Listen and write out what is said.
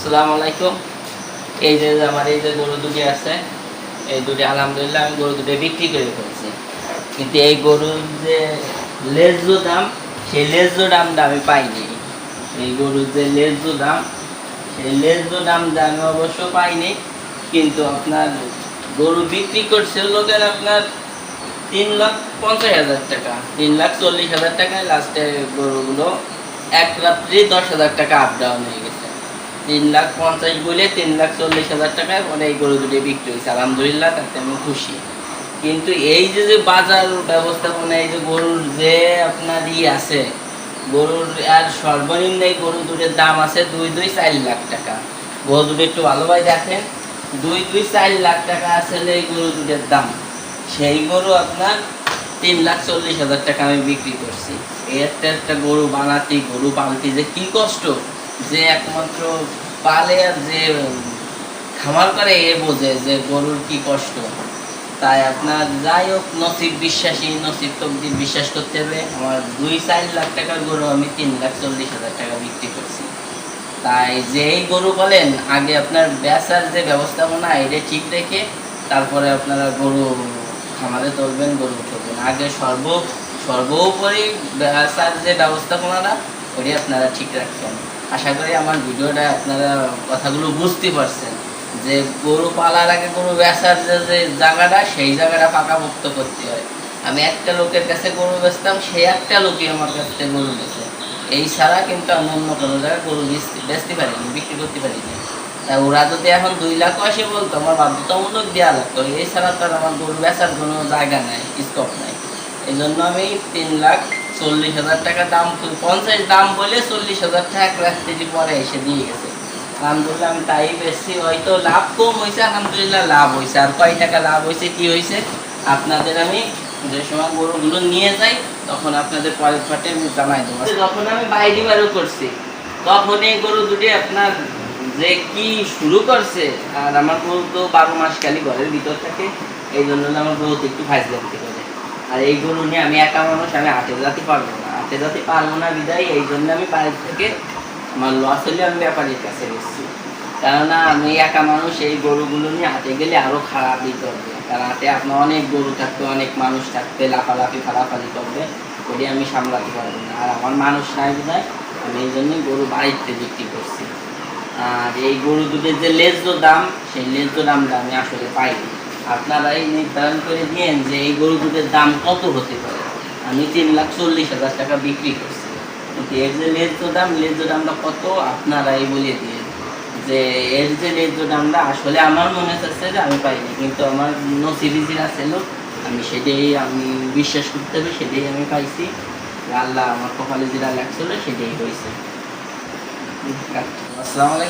আসসালামু এই যে আমার এই যে গরু দুটি আছে, এই দুটি আলহামদুলিল্লাহ আমি গরু দুটি বিক্রি করে ফেলছি। কিন্তু এই গরুর যে লেজ্জ দাম, সেই লেজ্জ দামটা আমি পাইনি। এই গরুর যে লেজ্জ দাম, সেই লেজ্জ দামটা আমি অবশ্য পাইনি। কিন্তু আপনার গরু বিক্রি করছে লোকের আপনার তিন লাখ পঞ্চাশ হাজার টাকা, তিন লাখ চল্লিশ হাজার টাকায় লাস্টে গরুগুলো এক রাত্রি দশ হাজার টাকা আপ ডাউন হয়ে গেছে। তিন লাখ পঞ্চাশ বলে তিন লাখ চল্লিশ হাজার টাকায় পরে এই গরু দুটি বিক্রি হয়েছে। আলহামদুলিল্লাহ, তাতে আমি খুশি। কিন্তু এই যে যে বাজার ব্যবস্থাপনা, এই যে গরুর যে আপনার ই আছে, গরুর আর সর্বনিম্ন এই গরু দুটোর দাম আছে দুই দুই চার লাখ টাকা। গরু দুটো একটু ভালোভাবে দেখেন, দুই দুই চার লাখ টাকা আসলে এই গরু দুটোর দাম। সেই গরু আপনার তিন লাখ চল্লিশ হাজার টাকা আমি বিক্রি করছি। একটা একটা গরু বানাতি, গরু পালতে যে কি কষ্ট। যে একমাত্র পালে আর যে খামার করে এ বোঝে যে গরুর কি কষ্ট। তাই আপনার যাই হোক, নসিব বিশ্বাসী, নসিব তকদির বিশ্বাস করতে হবে। আমার দুই চার লাখ টাকার গরু আমি তিন লাখ চল্লিশ হাজার টাকা বিক্রি করছি। তাই যেই গরু বলেন, আগে আপনার বেচার যে ব্যবস্থাপনা, এটা ঠিক রেখে তারপরে আপনারা গরু খামারে তুলবেন, গরু তুলবেন আগে সর্ব, সর্বোপরি বেচার যে ব্যবস্থাপনাটা ওটি আপনারা ঠিক রাখবেন আশা করি আমার ভিডিওটা আপনারা কথাগুলো বুঝতে পারছেন, যে গরু পালার আগে গরু বেচার যে জায়গাটা, সেই জায়গাটা পাকাপোক্ত করতে হয়। আমি একটা লোকের কাছে গরু বেচতাম সেই একটা লোকই আমার কাছ গরু বেচে। এই ছাড়া কিন্তু আমি অন্য কোনো জায়গায় গরু বেচতে পারিনি, বিক্রি করতে পারিনি। তা ওরা যদি এখন দুই লাখ আসে বলতো, আমার বাধ্যতামূলক দেওয়া লাগতো। এছাড়া তো আর আমার গরু বেচার কোনো জায়গা নাই, স্কোপ নাই। এই জন্য আমি তিন লাখ চল্লিশ হাজার টাকা দাম পঞ্চাশ দাম বলে চল্লিশ হাজার টাকা এক রাত্রি পরে এসে দিয়ে গেছে। আলহামদুলিল্লাহ, আমি তাই বেশি হয়তো লাভ কম হয়েছে আলহামদুলিল্লাহ লাভ হয়েছে আর কয় টাকা লাভ হয়েছে কি হয়েছে আপনাদের আমি যে সময় গরুগুলো নিয়ে যাই, তখন আপনাদের পরের ফাটে আমি জানাই দেবো। যখন আমি বাইরে বারো করছি, তখন এই গরু দুটি আপনার যে কি শুরু করছে, আর আমার গরু তো বারো মাস খালি ঘরের ভিতর থাকে, এই জন্য আমার গরু একটু ফাইজলামতি করে আর এই গরু নিয়ে আমি একা মানুষ, আমি হাটে যেতে পারব না। হাটে যেতে পারব না বিদায়, এই জন্য আমি বাইরে থেকে আমার লস হলে আমি ব্যাপারীর কাছে এসেছি। কেননা আমি একা মানুষ, এই গরুগুলো নিয়ে হাটে গেলে আরও খারাপই করবে কারণ হাটে আপনার অনেক গরু থাকবে, অনেক মানুষ থাকবে, লাফালাফি, ফালাফালি করবে ওটি আমি সামলাতে পারব না। আর আমার মানুষ নাই বোধহয় আমি এই জন্যই গরু বাড়িতে বিক্রি করছি। আর এই গরু দুধের যে লেজ্জ দাম, সেই লেজ্জ দামটা আমি আসলে পাইনি। আপনারাই নির্ধারণ করে দিয়েন যে এই গরু দুধের দাম কত হতে পারে। আমি তিন লাখ চল্লিশ হাজার টাকা বিক্রি করছি। কিন্তু এর যে লেজ্জ দাম লেজ্জ দামটা কত, আপনারাই বলে দিয়ে যে এর যে লেজ্জ দামটা, আসলে আমার মনে হচ্ছে যে আমি পাইনি, কিন্তু আমার নসিবি যেটা ছিল আমি সেটাই, আমি বিশ্বাস করতে হবে, সেটাই আমি পাইছি। আল্লাহ আমার কপালে যেটা লাগছিল, সেটাই হয়েছে। আসসালামু আলাইকুম।